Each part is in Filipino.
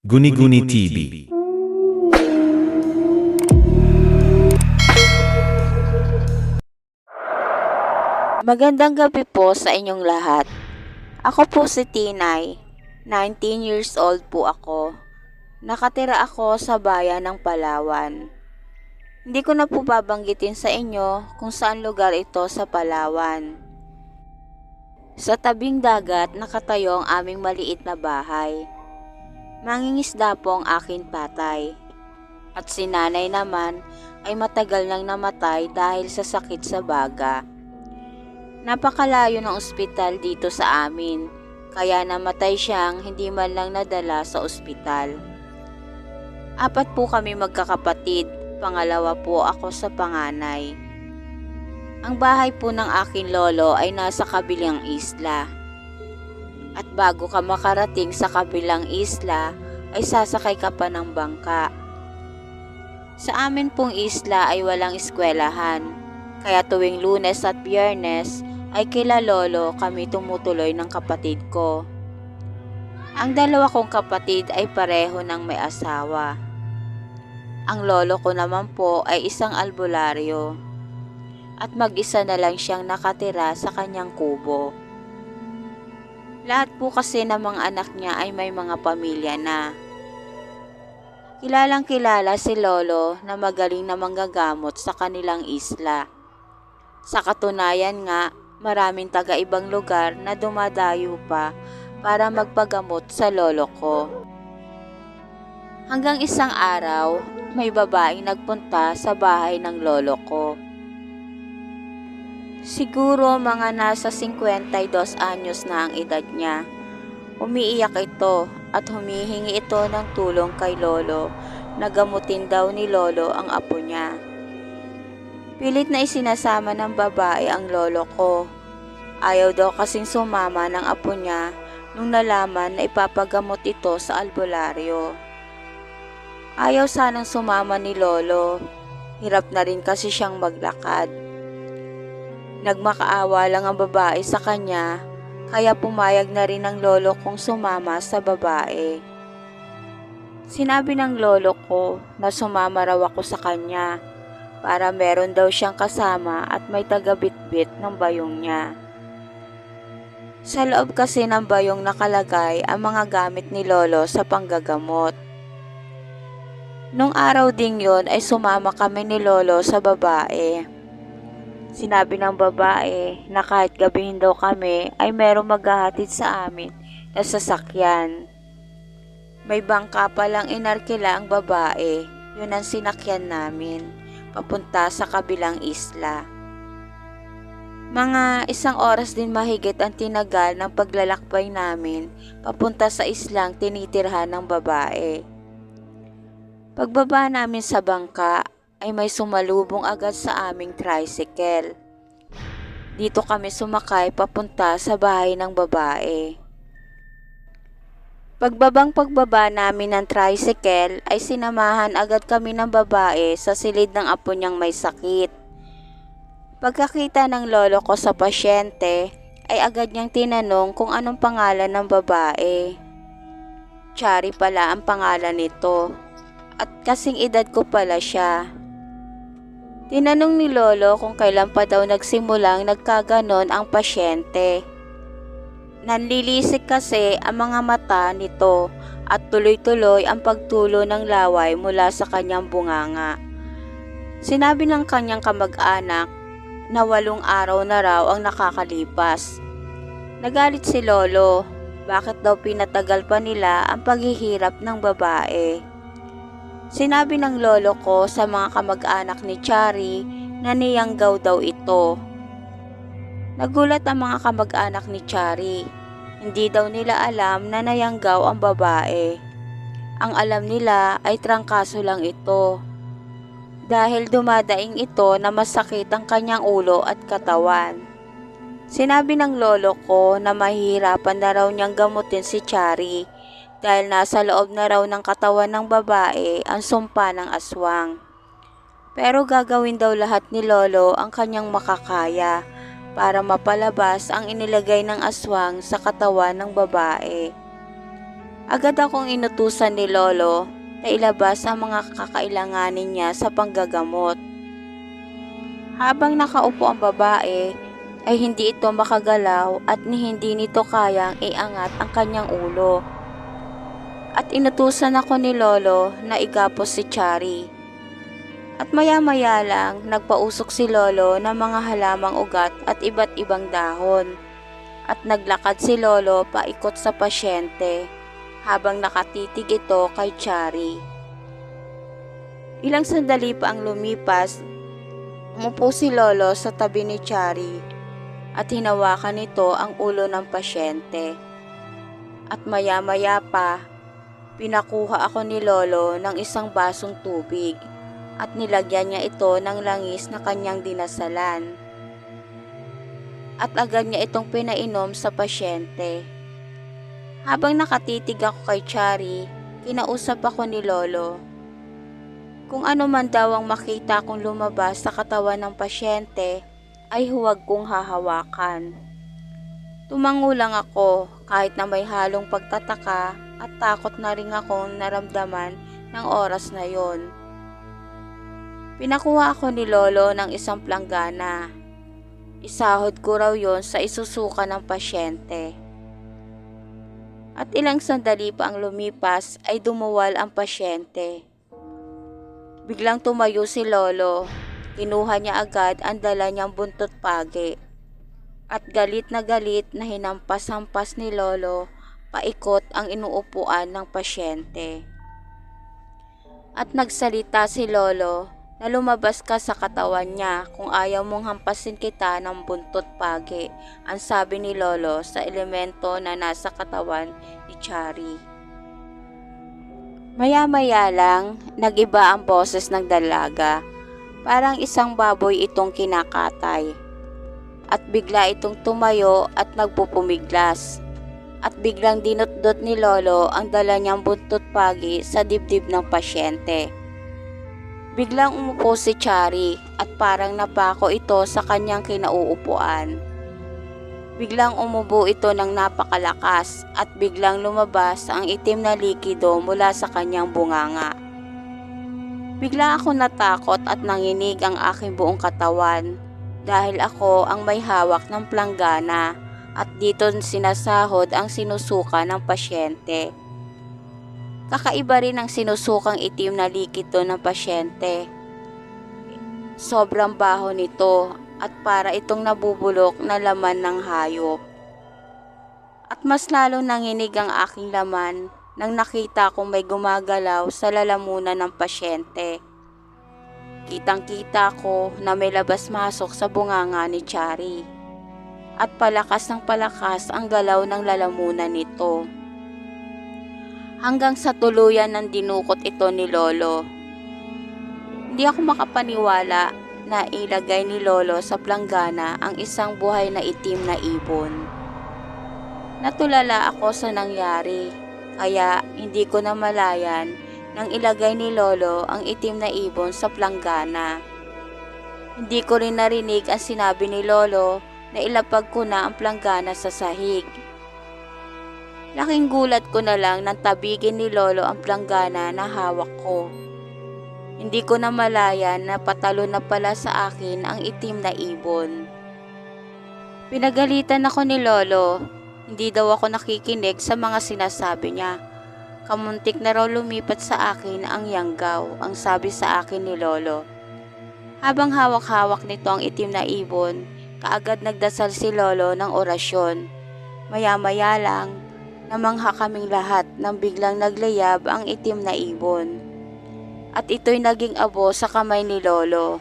Guni-Guni TV. Magandang gabi po sa inyong lahat. Ako po si Tinay. 19 years old po ako. Nakatira ako sa bayan ng Palawan. Hindi ko na po babanggitin sa inyo kung saan lugar ito sa Palawan. Sa tabing dagat nakatayo ang aming maliit na bahay. Mangingisda po ang aking patay. At si nanay naman ay matagal nang namatay dahil sa sakit sa baga. Napakalayo ng ospital dito sa amin, kaya namatay siyang hindi man lang nadala sa ospital. Apat po kami magkakapatid, pangalawa po ako sa panganay. Ang bahay po ng aking lolo ay nasa kabilang isla. At bago ka makarating sa kabilang isla, ay sasakay ka pa ng bangka. Sa amin pong isla ay walang eskwelahan, kaya tuwing lunes at biyernes ay kila lolo kami tumutuloy ng kapatid ko. Ang dalawa kong kapatid ay pareho ng may asawa. Ang lolo ko naman po ay isang albularyo at mag-isa na lang siyang nakatira sa kanyang kubo. Lahat po kasi ng mga anak niya ay may mga pamilya na. Kilalang kilala si Lolo na magaling na manggagamot sa kanilang isla. Sa katunayan nga, maraming taga-ibang lugar na dumadayo pa para magpagamot sa lolo ko. Hanggang isang araw, may babaeng nagpunta sa bahay ng lolo ko. Siguro mga nasa 52 anyos na ang edad niya. Umiiyak ito at humihingi ito ng tulong kay lolo na gamutin daw ni lolo ang apo niya. Pilit na isinasama ng babae ang lolo ko. Ayaw daw kasing sumama ng apo niya nung nalaman na ipapagamot ito sa albularyo. Ayaw sanang sumama ni lolo. Hirap na rin kasi siyang maglakad. Nagmakaawa lang ang babae sa kanya, kaya pumayag na rin ang lolo kong sumama sa babae. Sinabi ng lolo ko na sumama raw ako sa kanya para meron daw siyang kasama at may tagabitbit ng bayong niya. Sa loob kasi ng bayong nakalagay ang mga gamit ni lolo sa panggagamot. Nung araw ding yon ay sumama kami ni lolo sa babae. Sinabi ng babae na kahit gabihin daw kami ay merong maghahatid sa amin na sasakyan. May bangka palang inarkila ang babae, yun ang sinakyan namin, papunta sa kabilang isla. Mga isang oras din mahigit ang tinagal ng paglalakbay namin papunta sa islang tinitirhan ng babae. Pagbaba namin sa bangka ay may sumalubong agad sa aming tricycle. Dito kami sumakay papunta sa bahay ng babae. Pagbabang pagbaba namin ng tricycle ay sinamahan agad kami ng babae sa silid ng apo niyang may sakit. Pagkakita ng lolo ko sa pasyente ay agad niyang tinanong kung anong pangalan ng babae. Chari pala ang pangalan nito at kasing edad ko pala siya. Tinanong ni Lolo kung kailan pa daw nagsimulang nagkaganon ang pasyente. Nanlilisik kasi ang mga mata nito at tuloy-tuloy ang pagtulo ng laway mula sa kanyang bunganga. Sinabi ng kanyang kamag-anak na walong araw na raw ang nakakalipas. Nagalit si Lolo, bakit daw pinatagal pa nila ang paghihirap ng babae. Sinabi ng lolo ko sa mga kamag-anak ni Chari na niyanggaw daw ito. Nagulat ang mga kamag-anak ni Chari. Hindi daw nila alam na nayanggaw ang babae. Ang alam nila ay trangkaso lang ito. Dahil dumadaing ito na masakit ang kanyang ulo at katawan. Sinabi ng lolo ko na mahihirapan na raw niyang gamutin si Chari dahil nasa loob na raw ng katawan ng babae ang sumpa ng aswang. Pero gagawin daw lahat ni Lolo ang kanyang makakaya para mapalabas ang inilagay ng aswang sa katawan ng babae. Agad akong inutusan ni Lolo na ilabas ang mga kakailanganin niya sa panggagamot. Habang nakaupo ang babae, ay hindi ito makagalaw at ni hindi nito kayang iangat ang kanyang ulo. At inutusan ako ni Lolo na igapos si Chari. At maya-maya lang, nagpausok si Lolo ng mga halamang ugat at iba't ibang dahon. At naglakad si Lolo paikot sa pasyente habang nakatitig ito kay Chari. Ilang sandali pa ang lumipas, umupo si Lolo sa tabi ni Chari at hinawakan nito ang ulo ng pasyente. At maya-maya pa, pinakuha ako ni Lolo ng isang basong tubig at nilagyan niya ito ng langis na kanyang dinasalan. At agad niya itong pinainom sa pasyente. Habang nakatitig ako kay Chari, kinausap ako ni Lolo. Kung ano man daw ang makita kong lumabas sa katawan ng pasyente, ay huwag kong hahawakan. Tumango lang ako kahit na may halong pagtataka at takot na rin akong naramdaman ng oras na yon. Pinakuha ako ni Lolo ng isang planggana. Isahod ko raw yon sa isusuka ng pasyente. At ilang sandali pa ang lumipas ay dumuwal ang pasyente. Biglang tumayo si Lolo Kinuha niya agad ang dala niyang buntot pagi. At galit na galit na hinampas-hampas ni Lolo paikot ang inuupuan ng pasyente. At nagsalita si Lolo na lumabas ka sa katawan niya kung ayaw mong hampasin kita ng buntot pagi, ang sabi ni Lolo sa elemento na nasa katawan ni Chari. Maya-maya lang, nagiba ang boses ng dalaga Parang isang baboy itong kinakatay. At bigla itong tumayo at nagpupumiglas. At biglang dinutdot ni Lolo ang dala niyang buntot pagi sa dibdib ng pasyente. Biglang umupo si Chari at parang napako ito sa kanyang kinauupuan. Biglang umubo ito ng napakalakas at biglang lumabas ang itim na likido mula sa kanyang bunganga. Bigla ako natakot at nanginig ang aking buong katawan dahil ako ang may hawak ng planggana at dito sinasahod ang sinusuka ng pasyente. Kakaiba rin ang sinusukang itim na likido ng pasyente. Sobrang baho nito at para itong nabubulok na laman ng hayop. At mas lalong nanginig ang aking laman nang nakita kong may gumagalaw sa lalamunan ng pasyente. Kitang-kita ko na may labas-masok sa bunganga ni Chari. At palakas ng palakas ang galaw ng lalamunan nito. Hanggang sa tuluyan ng dinukot ito ni Lolo. Hindi ako makapaniwala na ilagay ni Lolo sa planggana ang isang buhay na itim na ibon. Natulala ako sa nangyari kaya hindi ko na malayan nang ilagay ni Lolo ang itim na ibon sa planggana. Hindi ko rin narinig ang sinabi ni Lolo na ilapag ko na ang planggana sa sahig. Laking gulat ko na lang nang tabigin ni Lolo ang planggana na hawak ko. Hindi ko na malayan na patalo na pala sa akin ang itim na ibon. Pinagalitan ako ni Lolo hindi daw ako nakikinig sa mga sinasabi niya. Kamuntik na raw lumipat sa akin ang yanggaw, ang sabi sa akin ni Lolo. Habang hawak-hawak nito ang itim na ibon, kaagad nagdasal si Lolo ng orasyon. Maya-maya lang, namangha kaming lahat nang biglang naglayab ang itim na ibon. At ito'y naging abo sa kamay ni Lolo.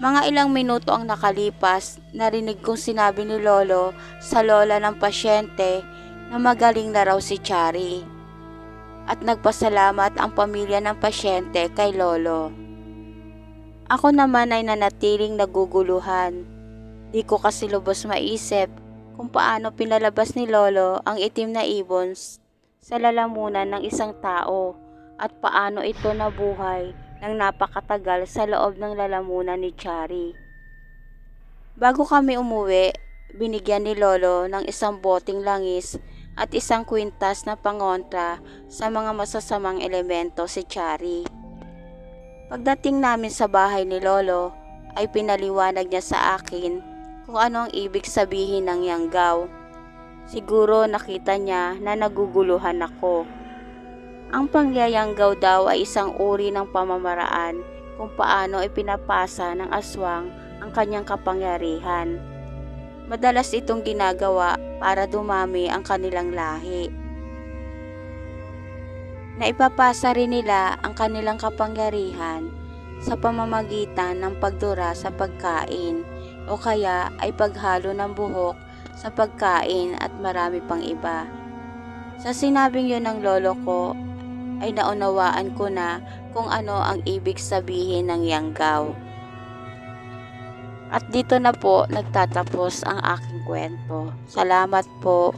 Mga ilang minuto ang nakalipas, narinig kong sinabi ni Lolo sa lola ng pasyente na magaling na raw si Chari. At nagpasalamat ang pamilya ng pasyente kay Lolo. Ako naman ay nanatiling naguguluhan. Di ko kasi lubos maisip kung paano pinalabas ni Lolo ang itim na ibon sa lalamunan ng isang tao at paano ito nabuhay ng napakatagal sa loob ng lalamunan ni Chari. Bago kami umuwi, binigyan ni Lolo ng isang boting langis at isang kwintas na pangontra sa mga masasamang elemento si Chari. Pagdating namin sa bahay ni Lolo, ay pinaliwanag niya sa akin kung ano ang ibig sabihin ng yanggaw. Siguro nakita niya na naguguluhan ako. Ang pangyayanggaw daw ay isang uri ng pamamaraan kung paano ipinapasa ng aswang ang kanyang kapangyarihan. Madalas itong ginagawa para dumami ang kanilang lahi. Naipapasa rin nila ang kanilang kapangyarihan sa pamamagitan ng pagdura sa pagkain o kaya ay paghalo ng buhok sa pagkain at marami pang iba. Sa sinabing yun ng lolo ko ay naunawaan ko na kung ano ang ibig sabihin ng yanggaw. At dito na po nagtatapos ang aking kwento. Salamat po.